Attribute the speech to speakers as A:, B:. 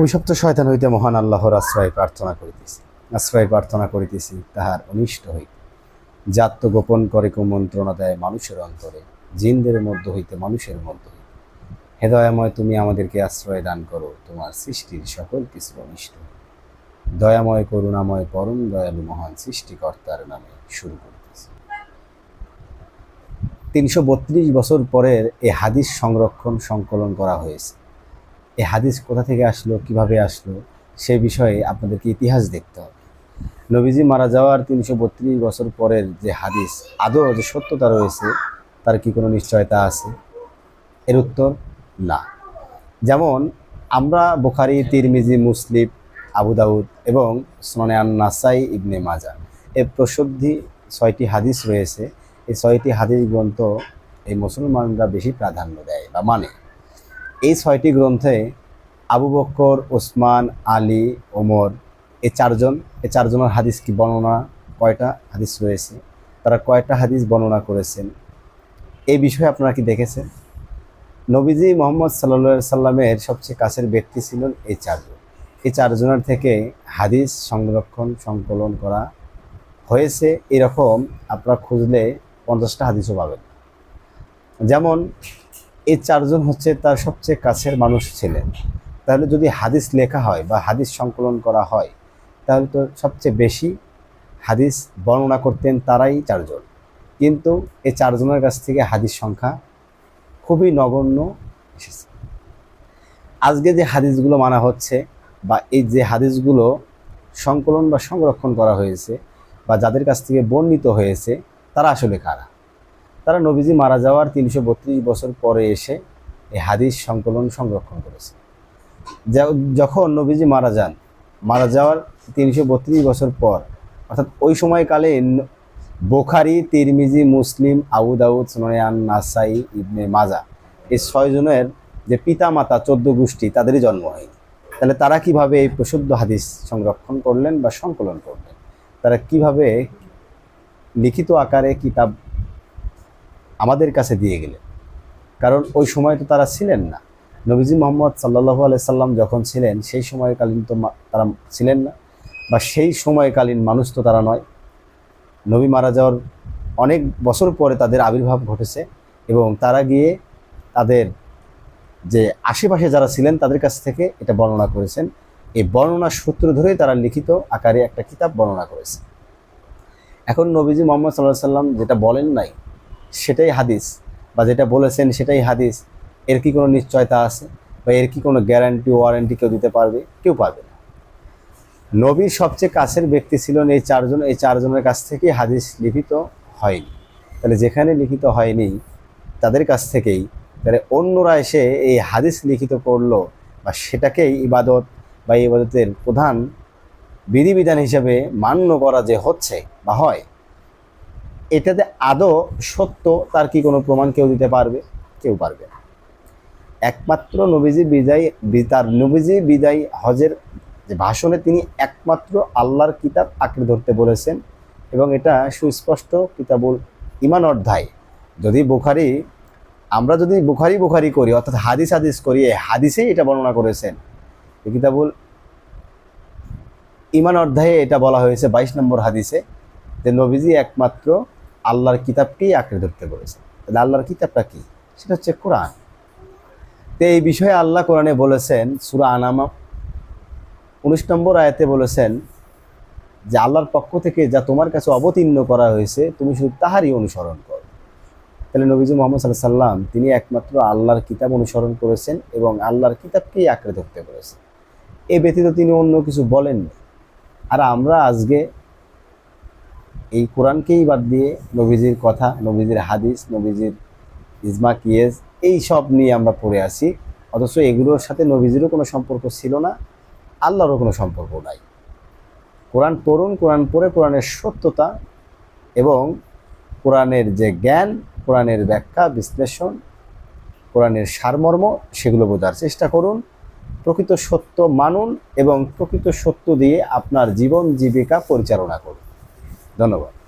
A: অভিশপ্ত শয়তান হইতে মহান আল্লাহর আশ্রয় প্রার্থনা করিতেছি। আশ্রয় প্রার্থনা করিতেছি, তাহার অনিষ্ট হইতে। জাত্য গোপন করে, কুমন্ত্রণা দেয় মানুষের অন্তরে। জিনদের মধ্য হইতে মানুষের মধ্য হইতে। হেদয়াময় তুমি আমাদেরকে আশ্রয় দান করো, তোমার সৃষ্টির সকল কিছু অনিষ্ট। দয়াময়, করুণাময়, পরম দয়ালু, মহান সৃষ্টিকর্তার নামে শুরু করিতেছি। তিনশো বত্রিশ বছর পরের এ হাদিস সংরক্ষণ, সংকলন করা হয়েছে। এই হাদিস কোথা থেকে আসলো, কীভাবে আসলো, সে বিষয়ে আপনাদেরকে ইতিহাস দেখতে হবে। নবীজি মারা যাওয়ার তিনশো বত্রিশ বছর পরের যে হাদিস, আদৌ যে সত্যতা রয়েছে, তার কি কোনো নিশ্চয়তা আছে? এর উত্তর, না। যেমন, আমরা বুখারি, তিরমিজি, মুসলিম, আবু দাউদ এবং আন নাসাই ইবনে মাজা, এর প্রসিদ্ধি ছয়টি হাদিস রয়েছে। এই ছয়টি হাদিস গ্রন্থ এই মুসলমানরা বেশি প্রাধান্য দেয় বা মানে। এই ছয়টি গ্রন্থে আবু বক্কর, ওসমান, আলী, ওমর এই চারজন এই চারজনের হাদিস কি বর্ণনা, কয়টা হাদিস রয়েছে? তারা কয়টা হাদিস বর্ণনা করেছেন? এই বিষয়ে আপনারা কি দেখেছেন? নবীজি মোহাম্মদ সাল্লা সাল্লামের সবচেয়ে কাছের ব্যক্তি ছিলেন এই চারজন। এই চারজনের থেকে হাদিস সংরক্ষণ, সংকলন করা হয়েছে। এরকম আপনারা খুঁজলে পঞ্চাশটা হাদিসও পাবেন। যেমন এই চারজন হচ্ছে তার সবচেয়ে কাছের মানুষ ছিলেন। তাহলে যদি হাদিস লেখা হয় বা হাদিস সংকলন করা হয়, তাহলে তো সবচেয়ে বেশি হাদিস বর্ণনা করতেন তারাই চারজন। কিন্তু এই চারজনের কাছ থেকে হাদিস সংখ্যা খুবই নগণ্য এসেছে। আজকে যে হাদিসগুলো মানা হচ্ছে বা এই যে হাদিসগুলো সংকলন বা সংরক্ষণ করা হয়েছে বা যাদের কাছ থেকে বর্ণিত হয়েছে, তারা আসলে কারা? তারা নবীজি মারা যাওয়ার তিনশো বত্রিশ বছর পরে এসে এই হাদিস সংকলন সংরক্ষণ করেছে। যখন নবীজি মারা যান, মারা যাওয়ার তিনশো বত্রিশ বছর পর, অর্থাৎ ওই সময়কালে বোখারি, তিরমিজি, মুসলিম, আবু দাউদ সোনায়ান নাসাই, ইবনে মাজা, এই ছয়জনের যে পিতা মাতা চোদ্দ গোষ্ঠী, তাদেরই জন্ম হয়নি। তাহলে তারা কীভাবে এই প্রশুদ্ধ হাদিস সংরক্ষণ করলেন বা সংকলন করলেন? তারা কীভাবে লিখিত আকারে কিতাব আমাদের কাছে দিয়ে গেলেন। কারণ ওই সময় তো তারা ছিলেন না। নবীজি মোহাম্মদ সাল্লাহ সাল্লাম যখন ছিলেন, সেই সময়কালীন তো তারা ছিলেন না। বা সেই সময়কালীন মানুষ তো তারা নয়। নবী মারা যাওয়ার অনেক বছর পরে তাদের আবির্ভাব ঘটেছে এবং তারা গিয়ে তাদের যে আশেপাশে যারা ছিলেন, তাদের কাছ থেকে এটা বর্ণনা করেছেন। এই বর্ণনার সূত্র ধরেই তারা লিখিত আকারে একটা কিতাব বর্ণনা করেছে। এখন নবীজি মোহাম্মদ সাল্লাহ সাল্লাম যেটা বলেন নাই সেটাই হাদিস বা যেটা বলেছেন সেটাই হাদিস। এর কি কোনো নিশ্চয়তা আছে বা এর কি কোনো গ্যারান্টি ওয়ারেন্টি কেউ দিতে পারবে? কেউ পারবে না। নবীর সবচেয়ে কাছের ব্যক্তি ছিলেন এই চারজন, এই চারজনের কাছ থেকে হাদিস লিখিত হয়নি। তাহলে যেখানে লিখিত হয়নি, তাদের কাছ থেকেই তাহলে অন্যরা এসে এই হাদিস লিখিত করল বা সেটাকেই ইবাদত বা ইবাদতের প্রধান বিধিবিধান হিসেবে মান্য করা যে হচ্ছে বা হয় এটাতে আদৌ সত্য তার কি কোনো প্রমাণ কেউ দিতে পারবে? কেউ পারবে একমাত্র নবীজি বিদায় তার নবীজি বিদায় হজের যে ভাষণে তিনি একমাত্র আল্লাহর কিতাব আঁকড়ে ধরতে বলেছেন এবং এটা সুস্পষ্ট কিতাবুল ইমান অধ্যায়। যদি বুখারি, আমরা যদি বুখারি বুখারি করি, অর্থাৎ হাদিস হাদিস করি, এই হাদিসেই এটা বর্ণনা করেছেন। কিতাবুল ইমান অধ্যায়ে এটা বলা হয়েছে বাইশ নম্বর হাদিসে যে নবীজি একমাত্র আল্লাহর কিতাবকেই আঁকড়ে ধরতে বলেছেন তাহলে আল্লাহর কিতাবটা কি? সেটা হচ্ছে কোরআন। তো এই বিষয়ে আল্লাহ কোরআনে বলেছেন, সুরা আনামা, উনিশ নম্বর আয়াতে বলেছেন যে, আল্লাহর পক্ষ থেকে যা তোমার কাছে অবতীর্ণ করা হয়েছে, তুমি শুধু তাহারই অনুসরণ করো। তাহলে নবীজি মোহাম্মদ সাল্লাহ সাল্লাম তিনি একমাত্র আল্লাহর কিতাব অনুসরণ করেছেন এবং আল্লাহর কিতাবকেই আঁকড়ে ধরতে পেরেছেন এ ব্যতীত তিনি অন্য কিছু বলেননি। আর আমরা আজকে এই কোরআনকেই বাদ দিয়ে নবীজির কথা, নবীজির হাদিস, নবীজির ইজমা কিয়েজ এই সব নিয়ে আমরা পড়ে আছি। অথচ এগুলোর সাথে নবীজিরও কোনো সম্পর্ক ছিল না, আল্লাহরও কোনো সম্পর্ক নাই। কোরআন পড়ুন কোরআন পড়ে, কোরআনের সত্যতা এবং কোরআনের যে জ্ঞান, কোরআনের ব্যাখ্যা, বিশ্লেষণ, কোরআনের সারমর্ম, সেগুলো বোঝার চেষ্টা করুন। প্রকৃত সত্য মানুন এবং প্রকৃত সত্য দিয়ে আপনার জীবন জীবিকা পরিচালনা করুন। ধন্যবাদ